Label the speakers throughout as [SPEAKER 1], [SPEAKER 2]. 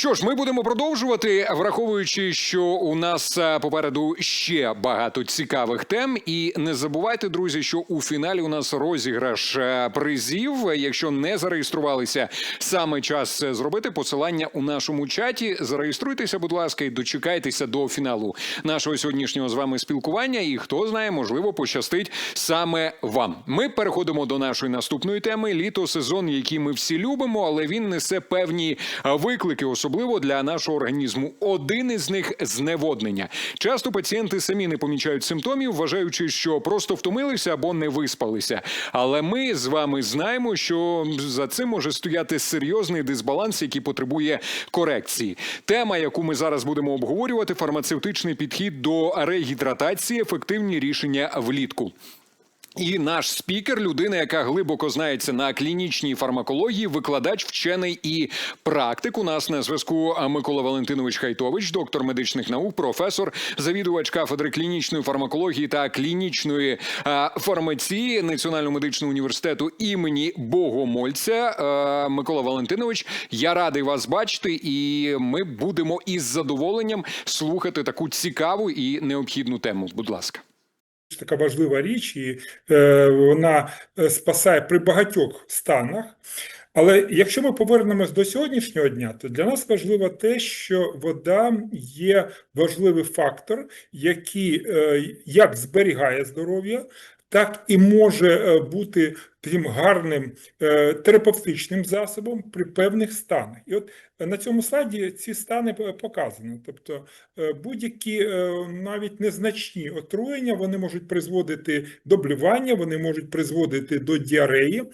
[SPEAKER 1] Що ж, ми будемо продовжувати, враховуючи, що у нас е, попереду ще багато цікавих тем. І не забувайте, друзі, що у фіналі у нас розіграш е, призів. Якщо не зареєструвалися, саме час це зробити. Посилання у нашому чаті. Зареєструйтеся, будь ласка, і дочекайтеся до фіналу нашого сьогоднішнього з вами спілкування. І хто знає, можливо, пощастить саме вам. Ми переходимо до нашої наступної теми. Літо сезон, який ми всі любимо, але він несе певні е, виклики, особливо для нашого організму. Один із них зневоднення. Часто пацієнти самі не помічають симптомів, вважаючи, що просто втомилися або не виспалися. Але ми з вами знаємо, що за цим може стояти серйозний дисбаланс, який потребує корекції. Тема, яку ми зараз будемо обговорювати, фармацевтичний підхід до регідратації, ефективні рішення влітку. І наш спікер, людина, яка глибоко знається на клінічній фармакології, викладач, вчений і практик. У нас на зв'язку Микола Валентинович Хайтович, доктор медичних наук, професор, завідувач кафедри клінічної фармакології та клінічної фармації Національного медичного університету імені Богомольця. Микола Валентинович, я радий вас бачити, і ми будемо із задоволенням слухати таку цікаву і необхідну тему. Будь ласка.
[SPEAKER 2] Така важлива річ, і е, вона е, спасає при багатьох станах. Але якщо ми повернемось до сьогоднішнього дня, то для нас важливо те, що вода є важливий фактор, який е, як зберігає здоров'я, так і може е, бути таким гарним е, терапевтичним засобом при певних станах. І от е, на цьому слайді ці стани показані. Тобто будь-які навіть незначні отруєння вони можуть призводити до блювання, вони можуть призводити до діареї.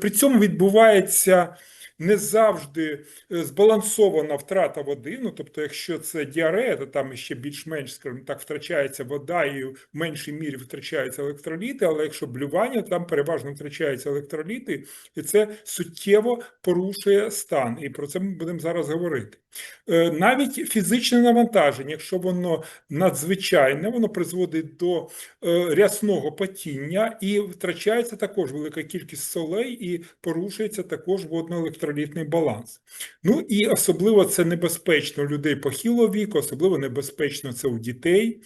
[SPEAKER 2] При цьому відбувається не завжди е, збалансована втрата води. Ну тобто, якщо це діарея, то там ще більш-менш, скажімо так, втрачається вода і в меншій мірі втрачаються електроліти. Але якщо блювання, там переважно втрачаються електроліти, і це суттєво порушує стан. І про це ми будемо зараз говорити. Е, Навіть фізичне навантаження, якщо воно надзвичайне, воно призводить до е, рясного потіння і втрачається також велика кількість солей і порушується також водно-електролітний баланс. Ну і особливо це небезпечно у людей похилого віку, особливо небезпечно це у дітей.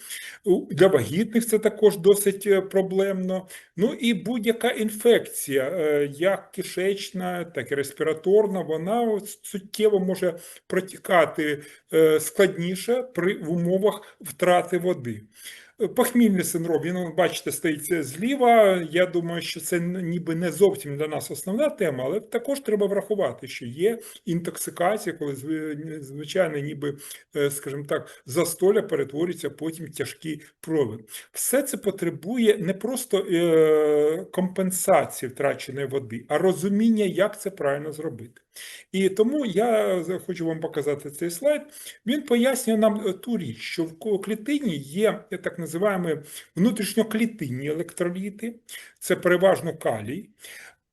[SPEAKER 2] Для вагітних це також досить е, проблемно. Ну і будь-яка інфекція, е, як кишечна, так і респіраторна, вона суттєво може протікати е, складніше при умовах втрати води. Похмільний синдром, він, бачите, стоїть зліва. Я думаю, що це ніби не зовсім для нас основна тема, але також треба врахувати, що є інтоксикація, коли зви- звичайно, ніби, е, скажімо так, застоля перетворюється потім в тяжкий провід. Все це потребує не просто е, компенсації втраченої води, а розуміння, як це правильно зробити. І тому я хочу вам показати цей слайд. Він пояснює нам е, ту річ, що в клітині є так називаємо внутрішньоклітинні електроліти, це переважно калій.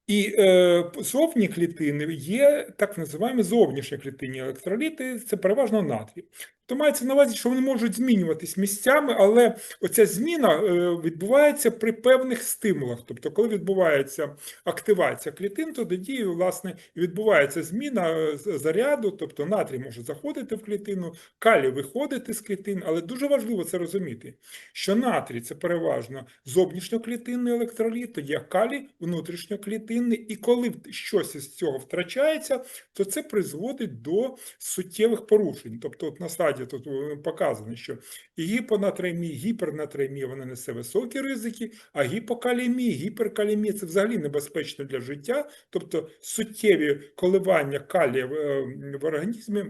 [SPEAKER 2] І е, зовні клітини є так називаємо зовнішні клітинні електроліти, це переважно натрій. То мається на увазі, що вони можуть змінюватись місцями, але оця зміна е, відбувається при певних стимулах. Тобто, коли відбувається активація клітин, то тоді, власне, відбувається зміна е, заряду, тобто натрій може заходити в клітину, калій виходити з клітин, але дуже важливо це розуміти, що натрій це переважно зовнішньоклітинний електроліт, тоді калій внутрішньоклітинний, і коли щось із цього втрачається, то це призводить до суттєвих порушень. Тобто, от на слайді тут е, показано, що і гіпонатремія, гіпернатремія вона несе високі ризики, а гіпокалемія, гіперкалемія це взагалі небезпечно для життя, тобто суттєві коливання калія в, е, організмі.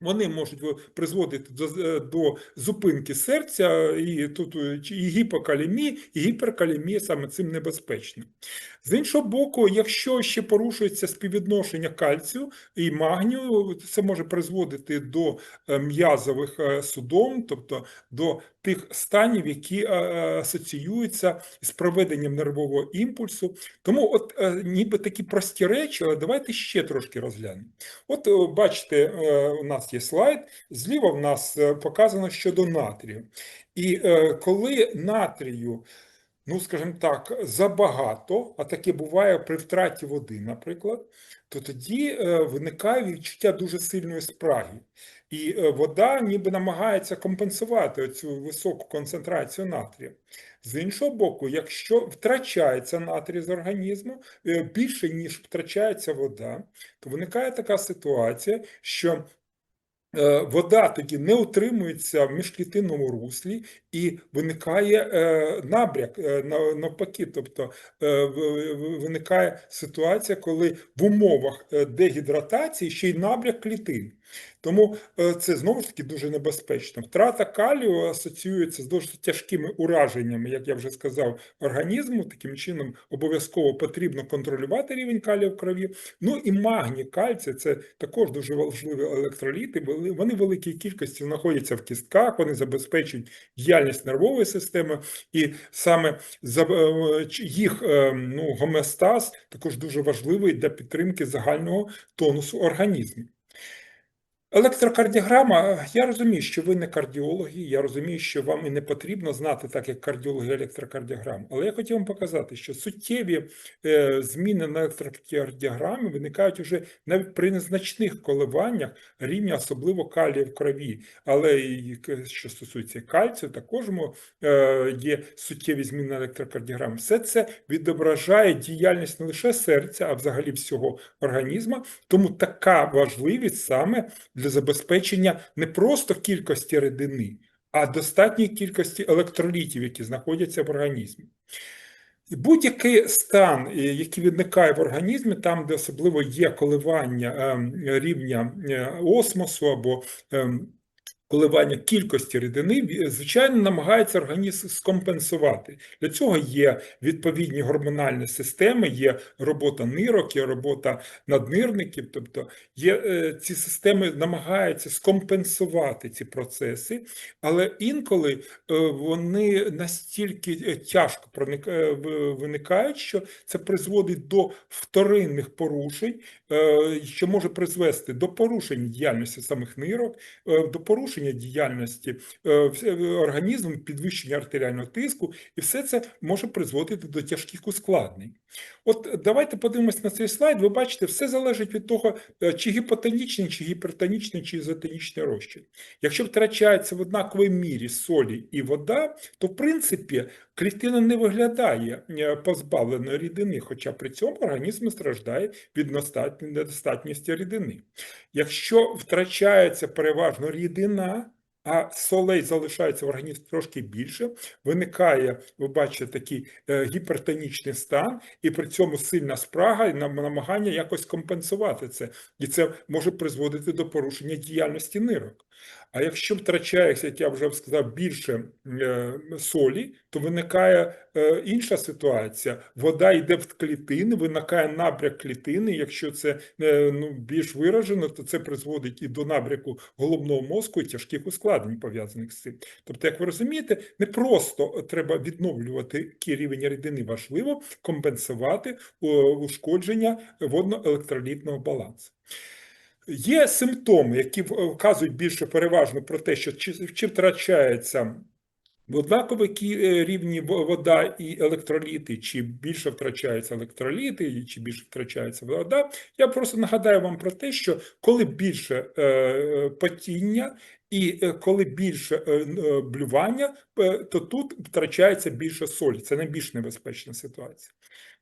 [SPEAKER 2] Вони можуть призводити до, е, до зупинки серця, і тут і гіпокалемія, і гіперкалемія саме цим небезпечно. З іншого боку, якщо ще порушується співвідношення кальцію і магнію, це може призводити до е, м'язових е, судом, тобто до тих станів, які е, асоціюються з проведенням нервового імпульсу. Тому, от ніби такі прості речі, але давайте ще трошки розглянемо. От бачите, у нас є слайд, зліва в нас показано щодо натрію. І коли натрію ну, скажімо так, забагато, а таке буває при втраті води, наприклад, то тоді е, виникає відчуття дуже сильної спраги. І е, вода ніби намагається компенсувати цю високу концентрацію натрію. З іншого боку, якщо втрачається натрій з організму е, більше, ніж втрачається вода, то виникає така ситуація, що вода тоді не утримується в міжклітинному руслі і виникає е, набряк е, на- навпаки. Тобто е, виникає ситуація, коли в умовах е, дегідратації ще й набряк клітин. Тому е, це знову ж таки дуже небезпечно. Втрата калію асоціюється з дуже тяжкими ураженнями, як я вже сказав, організму. Таким чином обов'язково потрібно контролювати рівень калію в крові. Ну і магній, кальцій – це також дуже важливі електроліти. Вони в великій кількості знаходяться в кістках, вони забезпечують діяльність нервової системи, і саме е, їх е, ну, гомеостаз також дуже важливий для підтримки загального тонусу організму. Електрокардіограма, я розумію, що ви не кардіологи, я розумію, що вам і не потрібно знати, так як кардіологи електрокардіограму. Але я хотів вам показати, що суттєві е, зміни на електрокардіограмі виникають уже навіть при незначних коливаннях рівня, особливо калію в крові. Але і що стосується кальцію, також е, є суттєві зміни на електрокардіограмі. Все це відображає діяльність не лише серця, а взагалі всього організму. Тому така важливість саме забезпечення не просто кількості рідини, а достатньої кількості електролітів, які знаходяться в організмі. Будь-який стан, який виникає в організмі, там, де особливо є коливання ем, рівня е, осмосу або ем, коливання кількості рідини, звичайно, намагається організм скомпенсувати. Для цього є відповідні гормональні системи, є робота нирок, є робота наднирників, тобто є, е, ці системи намагаються скомпенсувати ці процеси, але інколи е, вони настільки е, тяжко виникають, що це призводить до вторинних порушень, що може призвести до порушень діяльності самих нирок, е, до порушення діяльності е, організму, підвищення артеріального тиску, і все це може призводити до тяжких ускладнень. От давайте подивимось на цей слайд. Ви бачите, все залежить від того, е, чи гіпотонічний, чи гіпертонічний, чи ізотонічний розчин. Якщо втрачається в однаковій мірі солі і вода, то в принципі клітина не виглядає е, позбавленою рідини, хоча при цьому організм страждає від недостатньо- недостатності рідини. Якщо втрачається переважно рідина, а солей залишається в організмі трошки більше, виникає, ви бачите, такий е, гіпертонічний стан, і при цьому сильна спрага і намагання якось компенсувати це. І це може призводити до порушення діяльності нирок. А якщо втрачається, як я вже сказав, більше е, солі, то виникає е, інша ситуація. Вода йде в клітини, виникає набряк клітини. Якщо це е, ну, більш виражено, то це призводить і до набряку головного мозку і тяжких ускладнень пов'язаних з цим. Тобто, як ви розумієте, не просто треба відновлювати рівень рідини, важливо компенсувати ушкодження водно-електролітного балансу. Є симптоми, які вказують більше переважно про те, що чи, чи втрачається в однаковій кі- е, рівні вода і електроліти, чи більше втрачаються електроліти, чи більше втрачається вода. Я просто нагадаю вам про те, що коли більше е, е, потіння і е, коли більше е, е, блювання, е, то тут втрачається більше солі. Це найбільш небезпечна ситуація.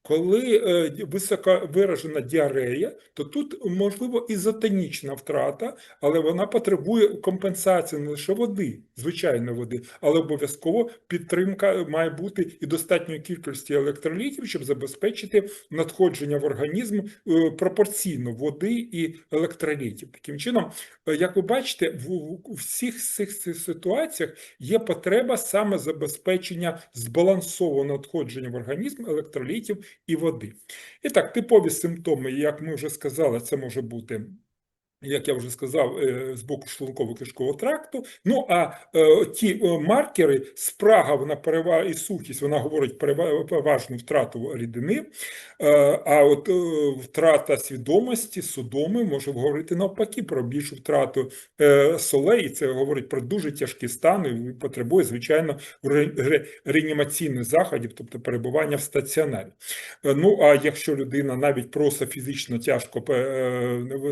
[SPEAKER 2] Коли е, високо виражена діарея, то тут можливо ізотонічна втрата, але вона потребує компенсації не лише води, звичайної води, але обов'язково підтримка має бути і достатньої кількості електролітів, щоб забезпечити надходження в організм е, пропорційно води і електролітів. Таким чином, е, як ви бачите, в, в- всіх цих цих ситуаціях є потреба саме забезпечення збалансованого надходження в організм електролітів і води. І так, типові симптоми, як ми вже сказали, це може бути як я вже сказав, е, з боку шлунково-кишкового тракту. Ну а е, ті е, маркери, спрага вона перева і сухість, вона говорить перева- переважну втрату рідини. А от втрата свідомості, судоми може говорити навпаки про більшу втрату солей. І це говорить про дуже тяжкі стани. і Потребує, звичайно, ре- ре- реанімаційних заходів, тобто перебування в стаціонарі. Ну а якщо людина навіть просто фізично тяжко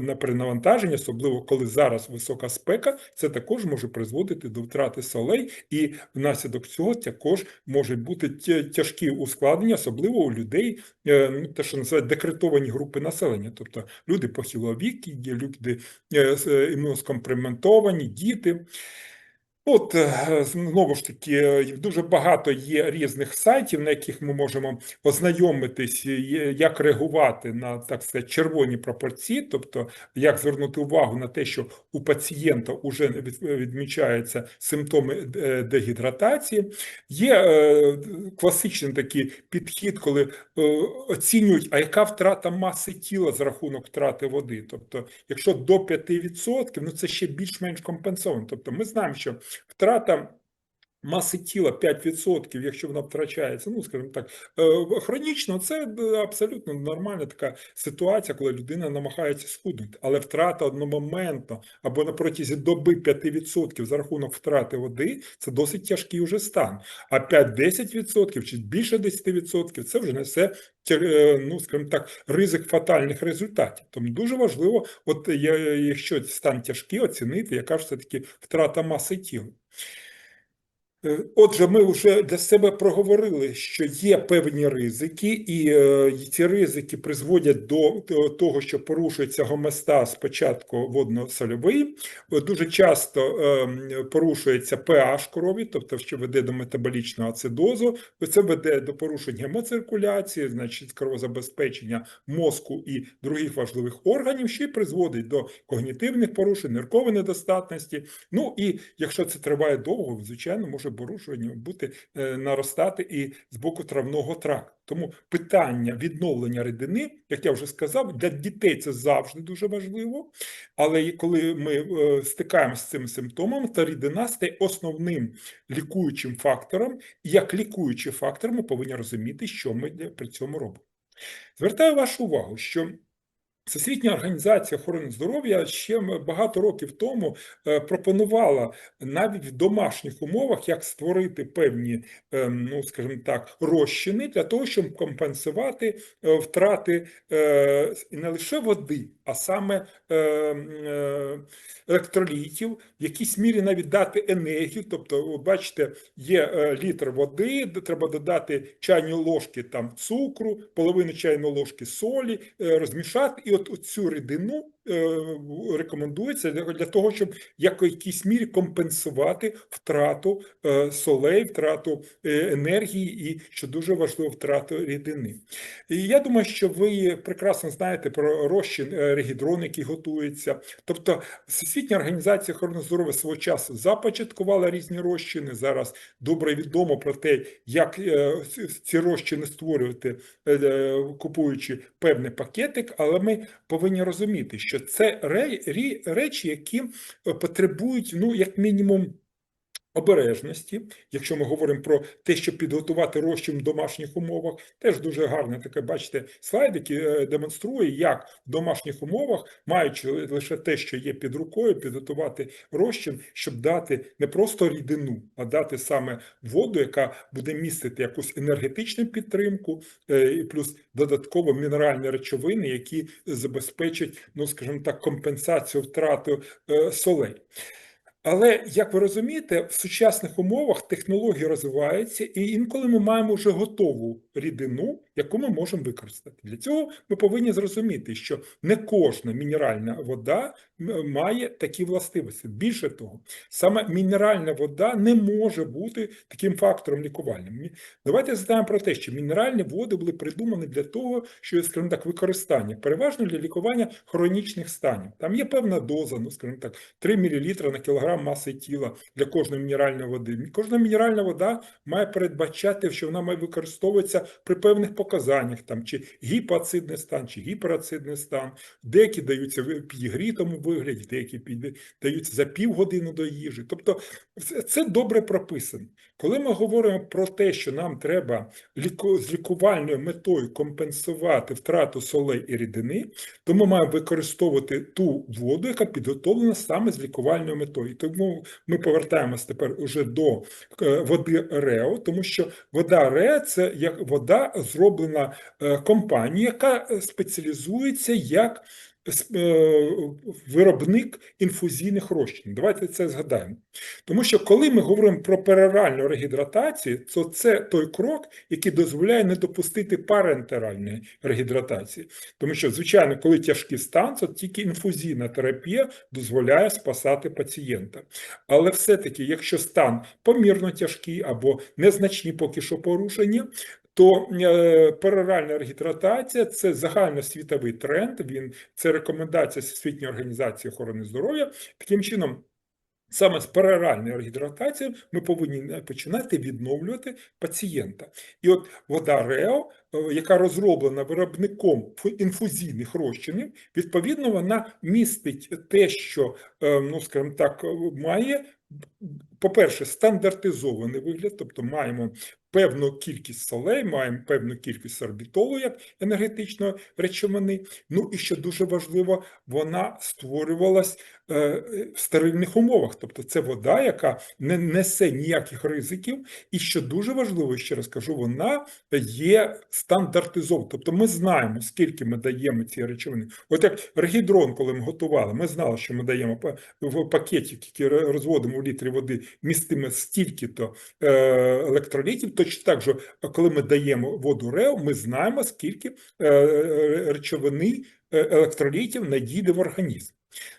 [SPEAKER 2] на перенавантаження, особливо коли зараз висока спека, це також може призводити до втрати солей, і внаслідок цього також можуть бути тяжкі ускладнення, особливо у людей, е, ну, те, що називають декретовані групи населення, тобто люди похилого віку, люди імунокомпрементовані, з- е, діти. От е, знову ж таки, е, дуже багато є різних сайтів, на яких ми можемо ознайомитись, як реагувати на так сказати, червоні пропорції, тобто як звернути увагу на те, що у пацієнта вже відмічаються симптоми е, дегідратації. Є класичний такий підхід, коли оцінюють, а яка втрата маси тіла за рахунок втрати води. Тобто, якщо до 5%, ну це ще більш-менш компенсовано. Тобто, ми знаємо, що втрата маси тіла 5%, якщо вона втрачається, ну скажімо так, е, хронічно, це абсолютно нормальна така ситуація, коли людина намагається схуднути, але втрата одномоментно або на протязі доби 5% за рахунок втрати води це досить тяжкий уже стан. А 5-10% чи більше 10% це вже несе е, ну, скажімо так, ризик фатальних результатів. Тому дуже важливо, от якщо стан тяжкий, оцінити, яка ж все таки втрата маси тіла. Е, Отже, ми вже для себе проговорили, що є певні ризики, і е, ці ризики призводять до того, що порушується гомеостаз спочатку водно-сольовий. Е, Дуже часто е, порушується pH крові, тобто що веде до метаболічного ацидозу. Це веде до порушень гемоциркуляції, значить кровозабезпечення мозку і других важливих органів, що й призводить до когнітивних порушень, ниркової недостатності. Ну і якщо це триває довго, звичайно, може порушення бути е, наростати і з боку травного тракту. Тому питання відновлення рідини, як я вже сказав, для дітей це завжди дуже важливо. Але коли ми е, стикаємося з цими симптомами, то рідина стає основним лікуючим фактором. І як лікуючий фактор, ми повинні розуміти, що ми при цьому робимо. Звертаю вашу увагу, що Всесвітня організація охорони здоров'я ще багато років тому е, пропонувала навіть в домашніх умовах, як створити певні, ем, ну скажімо так, розчини для того, щоб компенсувати е, втрати е, не лише води, а саме е, е, електролітів, в якійсь мірі навіть дати енергію. Тобто, ви бачите, є е, літр води, треба додати чайні ложки там цукру, половину чайної ложки солі, е, розмішати, і от цю рідину е, рекомендується для, того, щоб як якійсь мірі компенсувати втрату е, солей, втрату е, енергії і, що дуже важливо, втрату рідини. І я думаю, що ви прекрасно знаєте про розчин регідрон, який готується. Тобто, Всесвітня організація охорони здоров'я свого часу започаткувала різні розчини. Зараз добре відомо про те, як ці- розчини створювати, купуючи певний пакетик, але ми повинні розуміти, що це речі, які е, потребують, ну, як мінімум, обережності, якщо ми говоримо про те, щоб підготувати розчин в домашніх умовах, теж дуже гарне таке, бачите, слайд, який е, демонструє, як в домашніх умовах, маючи лише те, що є під рукою, підготувати розчин, щоб дати не просто рідину, а дати саме воду, яка буде містити якусь енергетичну підтримку, е, і плюс додатково мінеральні речовини, які забезпечать, ну скажімо так, компенсацію втрати е, солей. Але як ви розумієте, в сучасних умовах технології розвиваються, і інколи ми маємо вже готову рідину, яку ми можемо використати. Для цього ми повинні зрозуміти, що не кожна мінеральна вода має такі властивості. Більше того, саме мінеральна вода не може бути таким фактором лікувальним. Давайте згадаємо про те, що мінеральні води були придумані для того, що, скажімо так, використання, переважно для лікування хронічних станів. Там є певна доза, ну, скажімо так, 3 мл на кілограм маси тіла для кожної мінеральної води. Кожна мінеральна вода має передбачати, що вона має використовуватися при певних показниках. Протипоказаннях, там, чи гіпоацидний стан, чи гіперацидний стан. Деякі даються в підігрітому вигляді, деякі даються за півгодини до їжі. Тобто це добре прописано. Коли ми говоримо про те, що нам треба з лікувальною метою компенсувати втрату солей і рідини, то ми маємо використовувати ту воду, яка підготовлена саме з лікувальною метою. Тому ми повертаємось тепер уже до е, води РЕО, тому що вода РЕО – це як вода зроблена е, компанією, яка спеціалізується як е, виробник інфузійних розчин. Давайте це згадаємо. Тому що коли ми говоримо про пероральну регідратацію, то це той крок, який дозволяє не допустити парентеральної регідратації. Тому що, звичайно, коли тяжкий стан, то тільки інфузійна терапія дозволяє спасати пацієнта. Але все-таки, якщо стан помірно тяжкий або незначні поки що порушення, то е, пероральна регідратація це загальносвітовий тренд. Він це рекомендація Всесвітньої організації охорони здоров'я. Таким чином. Саме з пероральної регідратації ми повинні е, починати відновлювати пацієнта. І от вода РЕО, е, яка розроблена виробником інфузійних розчинів, відповідно, вона містить те, що, ну скажімо так, має, по-перше, стандартизований вигляд, тобто маємо певну кількість солей, маємо певну кількість орбітолу як енергетичної речовини. Ну і що дуже важливо, вона створювалась в стерильних умовах. Тобто це вода, яка не несе ніяких ризиків, і що дуже важливо, ще раз кажу, вона є стандартизована. Тобто ми знаємо, скільки ми даємо цієї речовини. От як регідрон, коли ми готували, ми знали, що ми даємо в пакетик, який розводимо в літрі води, містиме стільки-то е, електролітів. Точно так же, коли ми даємо воду РЕО, ми знаємо, скільки е, речовини е, електролітів надійде в організм.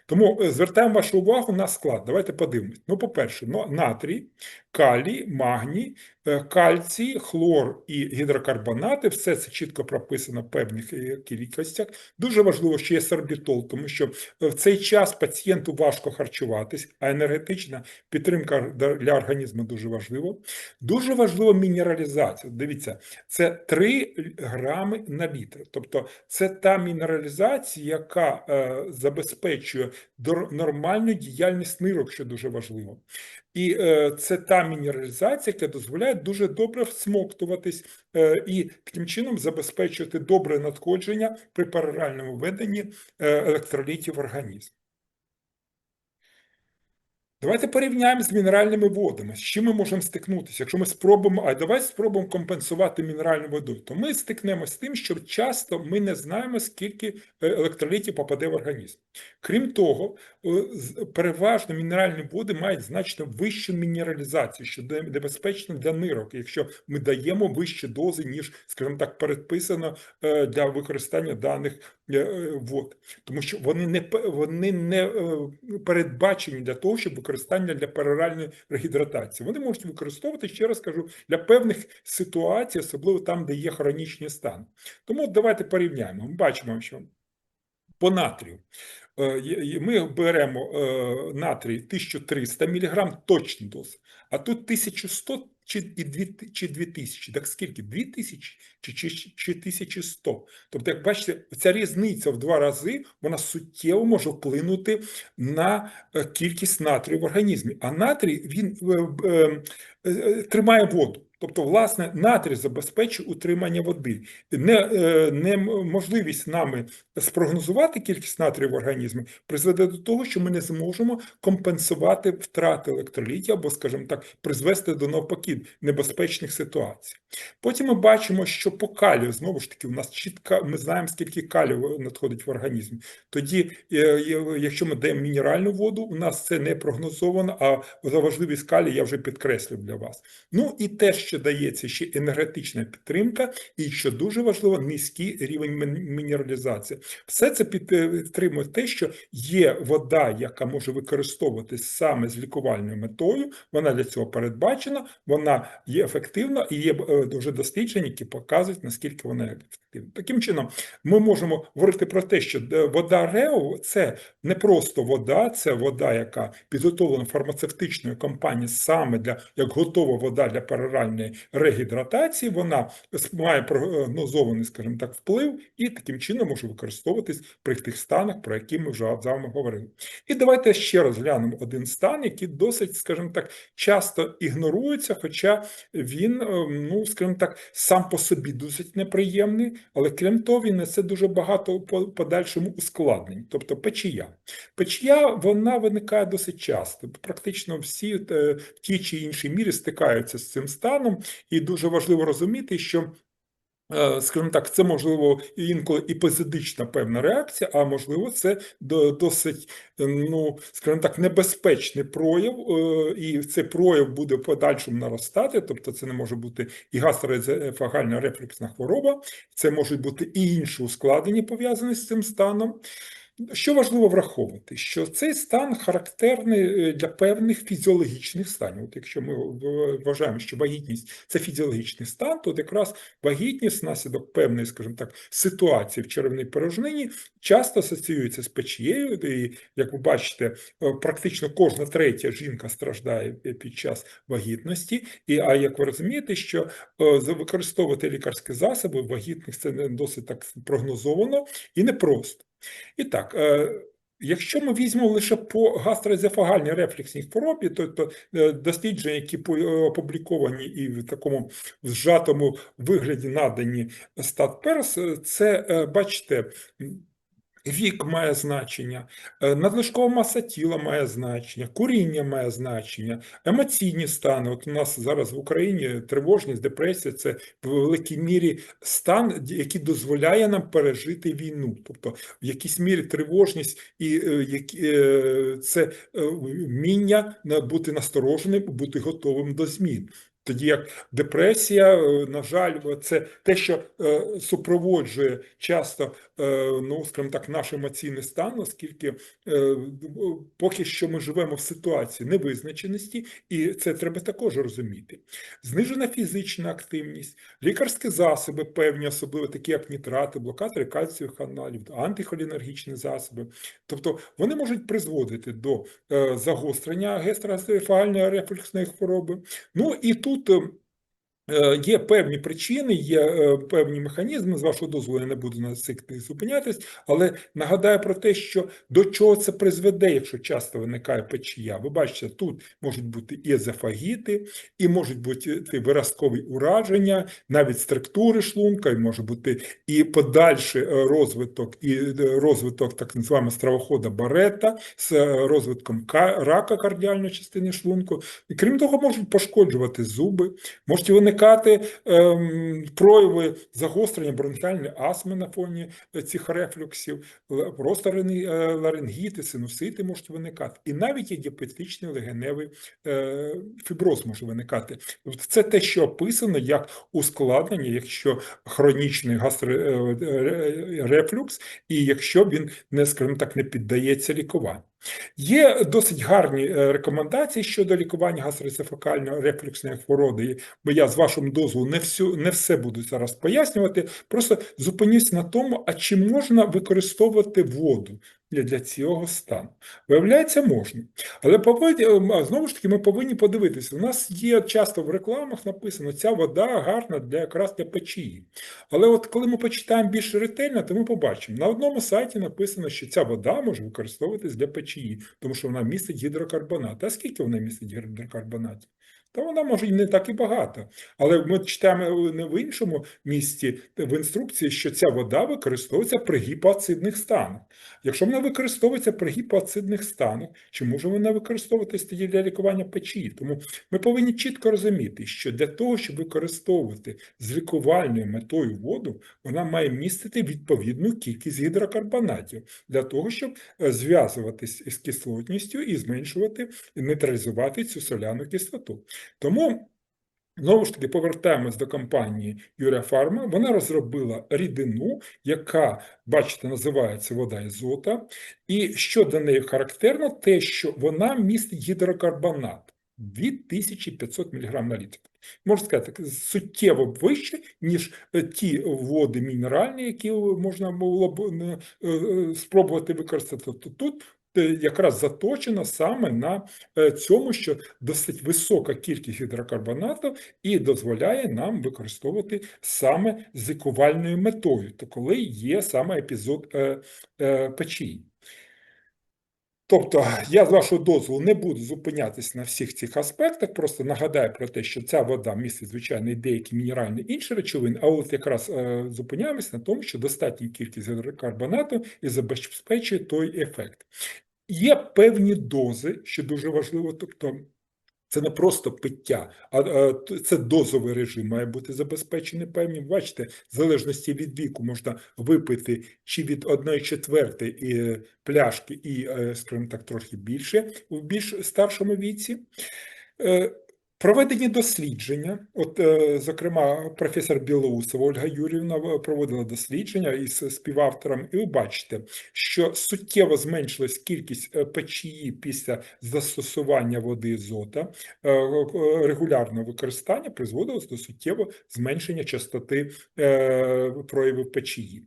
[SPEAKER 2] Тому е, звертаємо вашу увагу на склад. Давайте подивимось. Ну, по-перше, натрій, калій, магній, е, кальцій, хлор і гідрокарбонати. Все це чітко прописано в певних е, кількостях. Дуже важливо, що є сорбітол, тому що в цей час пацієнту важко харчуватись, а енергетична підтримка для організму дуже важлива. Дуже важлива мінералізація. Дивіться, це 3 грами на літр. Тобто це та мінералізація, яка забезпечує нормальну діяльність нирок, що дуже важливо. І е, це та мінералізація, яка дозволяє дуже добре всмоктуватись е, і таким чином забезпечувати добре надходження при пероральному введенні е, електролітів в організм. Давайте порівняємо з мінеральними водами. З чим ми можемо стикнутися? Якщо ми спробуємо, а давайте спробуємо компенсувати мінеральну воду, то ми стикнемося з тим, що часто ми не знаємо, скільки е, електролітів попаде в організм. Крім того, е, переважно мінеральні води мають значно вищу мінералізацію, що небезпечно для нирок, якщо ми даємо вищі дози, ніж, скажімо так, передписано е, для використання даних е, вод, тому що вони не вони не передбачені для того, щоб використання для пероральної регідратації. Вони можуть використовувати, ще раз кажу, для певних ситуацій, особливо там, де є хронічні стани. Тому давайте порівняємо. Ми бачимо, що по натрію. Е, Ми беремо е, натрій 1300 мг точна доза, а тут 1100 чи, і 2000, чи 2000. Так скільки? 2000 чи, чи, чи 1100? Тобто, як бачите, ця різниця в два рази, вона суттєво може вплинути на е, кількість натрію в організмі. А натрій, він тримає воду. Тобто, власне, натрій забезпечує утримання води. Не, е, неможливість нами спрогнозувати кількість натрію в організмі призведе до того, що ми не зможемо компенсувати втрати електролітів або, скажімо так, призвести до навпаки небезпечних ситуацій. Потім ми бачимо, що по калію, знову ж таки, у нас чітко, ми знаємо, скільки калію надходить в організм. Тоді, е, якщо ми даємо мінеральну воду, у нас це не прогнозовано, а за важливість калію я вже підкреслив для вас. Ну і те, що дається ще енергетична підтримка, і що дуже важливо, низький рівень мінералізації. Все це підтримує те, що є вода, яка може використовуватись саме з лікувальною метою. Вона для цього передбачена, вона є ефективна і є е, дуже дослідження, які показують, наскільки вона ефективна. Таким чином, ми можемо говорити про те, що е, вода РЕО це не просто вода, це вода, яка підготовлена фармацевтичною компанією саме для як готова вода для пероральної загальної регідратації, вона має прогнозований, скажімо так, вплив і таким чином може використовуватись при тих станах, про які ми вже з вами говорили. І давайте ще розглянемо один стан, який досить, скажімо так, часто ігнорується, хоча він, е, ну, скажімо так, сам по собі досить неприємний, але крім того, він несе дуже багато по подальшому ускладнень, тобто печія. Печія вона виникає досить часто. Практично всі е, в тій чи іншій мірі стикаються з цим станом, і дуже важливо розуміти, що. е, Скажімо так, це можливо інколи епізодична певна реакція, а можливо, це досить, ну скажімо так, небезпечний прояв, е, і цей прояв буде в подальшому наростати. Тобто, це не може бути і гастроезофагальна рефлюксна хвороба, це можуть бути і інші ускладнення пов'язані з цим станом. Що важливо враховувати, що цей стан характерний е, для певних фізіологічних станів. От якщо ми вважаємо, що вагітність це фізіологічний стан, то якраз вагітність внаслідок певної, скажімо так, ситуації в черевній порожнині часто асоціюється з печією. І як ви бачите, е, практично кожна третя жінка страждає е, під час вагітності. І а як ви розумієте, що використовувати лікарські засоби вагітних це досить так прогнозовано і непросто. І так, е, якщо ми візьмемо лише по гастроезофагальній рефліксній хворобі, то, е, дослідження, які е, опубліковані і в такому зжатому вигляді надані стат перс, це, бачите, Вік має значення, е, надлишкова маса тіла має значення, куріння має значення, емоційні стани. От у нас зараз в Україні тривожність, депресія це в великій мірі стан, який дозволяє нам пережити війну. Тобто, в якійсь мірі тривожність і е, е, це вміння бути настороженим, бути готовим до змін. Тоді як депресія, е, на жаль, це те, що е, супроводжує часто, е, ну скажімо так, наш емоційний стан, оскільки поки що ми живемо в ситуації невизначеності, і це треба також розуміти. Знижена фізична активність, лікарські засоби, певні, особливо такі як нітрати, блокатори кальцієвих каналів, антихолінергічні засоби. Тобто вони можуть призводити до загострення гастроесофагальної рефлюксної хвороби. Ну і тут. Е, Е, Є певні причини, є е, певні механізми. З вашого дозволу я не буду на цих зупинятись, але нагадаю про те, що до чого це призведе, якщо часто виникає печія. Ви бачите, тут можуть бути і езофагіти, і можуть бути виразкові ураження, навіть структури шлунка, і може бути і подальший е, розвиток, і е, розвиток так званого стравохода Барета з е, розвитком рака кардіальної частини шлунку. І крім того, можуть пошкоджувати зуби, можуть виникати ем, прояви загострення бронхіальної астми на фоні е, цих рефлюксів, просто е, ларингіти, синусити можуть виникати. І навіть є діапетичний легеневий е, фіброз може виникати. Тобто Це те, що описано як ускладнення, якщо хронічний гастрорефлюкс, і якщо він не, скажімо так, не піддається лікуванню. Є досить гарні е, рекомендації щодо лікування гастроесофагальної рефлюксної хвороби, бо я з вашим дозволу не всю не все буду зараз пояснювати. Просто зупинюсь на тому, а чи можна використовувати воду для, для цього стану? Виявляється, можна. Але е, знову ж таки, ми повинні подивитися. У нас є часто в рекламах написано, ця вода гарна для якраз для печії. Але от коли ми почитаємо більш ретельно, то ми побачимо, на одному сайті написано, що ця вода може використовуватись для печії, тому що вона містить гідрокарбонат. А скільки вона містить гідрокарбонатів? Та вона може і не так і багато. Але ми читаємо не в іншому місці в інструкції, що ця вода використовується при гіпоацидних станах. Якщо вона використовується при гіпоацидних станах, чи може вона використовуватись тоді для лікування печії? Тому ми повинні чітко розуміти, що для того, щоб використовувати з лікувальною метою воду, вона має містити відповідну кількість гідрокарбонатів для того, щоб е, зв'язуватись з кислотністю і зменшувати, нейтралізувати цю соляну кислоту. Тому. Знову ж таки, повертаємось до компанії Юрія Фарма. Вона розробила рідину, яка, бачите, називається вода ізота. І що для неї характерно, те, що вона містить гідрокарбонат 2500 мг на літр. Можна сказати, суттєво вище, ніж е, ті води мінеральні, які можна було б е, е, спробувати використати. Тут е, якраз заточена саме на е, цьому, що досить висока кількість гідрокарбонату і дозволяє нам використовувати саме з метою, то коли є саме епізод е, е, печії. Тобто, я з вашого дозволу не буду зупинятися на всіх цих аспектах, просто нагадаю про те, що ця вода містить, звичайно, деякі мінеральні інші речовини, а от якраз е, зупиняємось на тому, що достатня кількість гідрокарбонату і забезпечує той ефект. Є певні дози, що дуже важливо, тобто це не просто пиття, а е, це дозовий режим має бути забезпечений певні. Бачите, в залежності від віку можна випити чи від 1 четвертої е, пляшки і, е, скажімо так, трохи більше в більш старшому віці. Проведені дослідження, от, е, зокрема, професор Білоусова Ольга Юрівна е, проводила дослідження із співавтором, і ви бачите, що суттєво зменшилась кількість е, печії після застосування води азота, е, е, регулярного використання призводилось до суттєвого зменшення частоти проявів печії.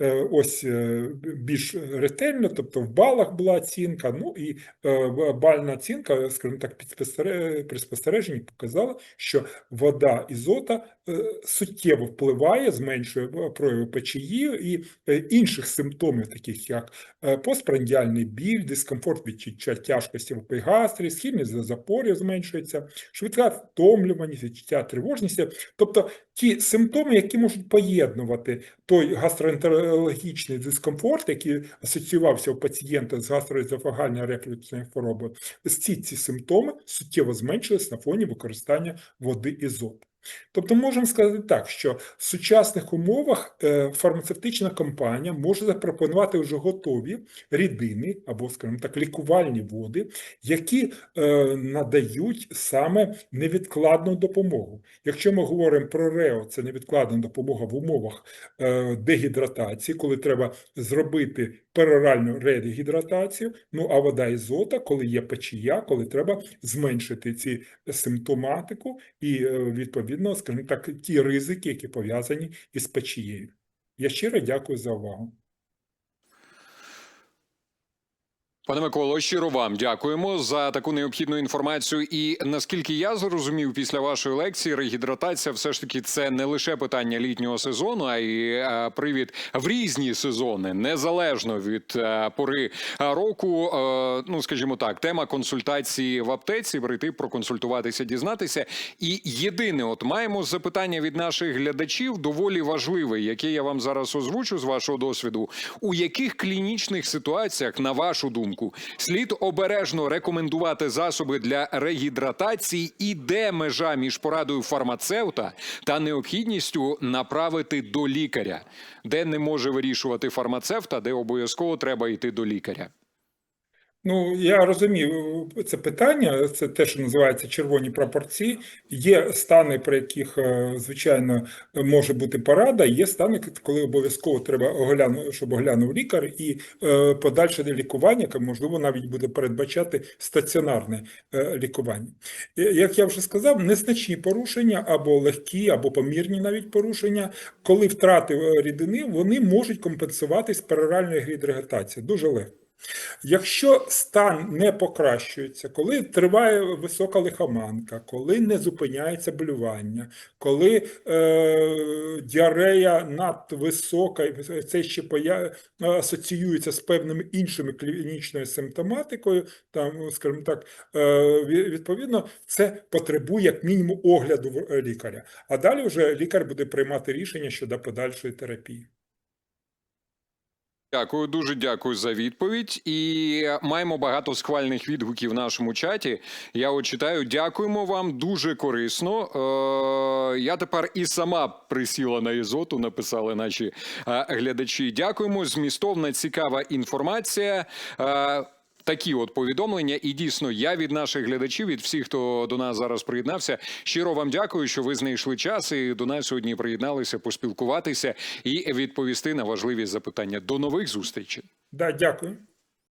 [SPEAKER 2] Е, Ось е, більш ретельно, тобто в балах була оцінка, ну і е, бальна оцінка, скажімо так, при спостереженні показала, що вода ізота суттєво впливає, зменшує прояви печії і інших симптомів, таких як постпрандіальний біль, дискомфорт відчуття тяжкості в епігастрі, схильність до запорів зменшується, швидка втомлюваність, відчуття тривожності, тобто ті симптоми, які можуть поєднувати той гастроентерологічний дискомфорт, який асоціювався у пацієнта з гастроезофагальною рефлюксною хворобою, всі ці симптоми суттєво зменшились на фоні використання води ізоту. Тобто можемо сказати так, що в сучасних умовах е, фармацевтична компанія може запропонувати вже готові рідини або, скажімо так, лікувальні води, які е, надають саме невідкладну допомогу. Якщо ми говоримо про РЕО, це невідкладна допомога в умовах е, дегідратації, коли треба зробити пероральну редегідратацію, ну а вода ізота, коли є печія, коли треба зменшити ці симптоматику і, відповідно, скажімо так, ті ризики, які пов'язані із печією. Я щиро дякую за увагу.
[SPEAKER 1] Пане Миколо, щиро вам дякуємо за таку необхідну інформацію. І наскільки я зрозумів, після вашої лекції регідратація все ж таки це не лише питання літнього сезону, а й е, привід в різні сезони, незалежно від е, пори е, року. Ну скажімо так, тема консультації в аптеці, прийти проконсультуватися, дізнатися. І єдине, от маємо запитання від наших глядачів, доволі важливе, яке я вам зараз озвучу з вашого досвіду. У яких клінічних ситуаціях, на вашу думку, слід обережно рекомендувати засоби для регідратації і де межа між порадою фармацевта та необхідністю направити до лікаря, де не може вирішувати фармацевта, де обов'язково треба йти до лікаря?
[SPEAKER 2] Ну, я розумію це питання, це те, що називається червоні прапорці. Є стани, при яких, е, звичайно, може бути порада, є стани, коли обов'язково треба огляну, щоб оглянув лікар, і е, подальше лікування, яке, можливо, навіть буде передбачати стаціонарне е, лікування. Е, Як я вже сказав, незначні порушення або легкі, або помірні навіть порушення, коли втрати е, рідини, вони можуть компенсуватись пероральною гідрогатацією. Дуже легко. Якщо стан не покращується, коли триває висока лихоманка, коли не зупиняється блювання, коли е, діарея надвисока, і це ще поя... асоціюється з певними іншими клінічною симптоматикою, там, скажімо так, е, відповідно, це потребує як мінімум огляду е, лікаря. А далі вже лікар буде приймати рішення щодо подальшої терапії.
[SPEAKER 1] Дякую, дуже дякую за відповідь. І маємо багато схвальних відгуків в нашому чаті. Я от читаю. Дякуємо вам дуже корисно. Е, я тепер і сама присіла на ізоту, написали наші е, глядачі. Дякуємо. Змістовна цікава інформація. Е, Такі от повідомлення, і дійсно, я від наших глядачів, від всіх, хто до нас зараз приєднався, щиро вам дякую, що ви знайшли час і до нас сьогодні приєдналися поспілкуватися і відповісти на важливі запитання. До нових зустрічей.
[SPEAKER 2] Да, дякую.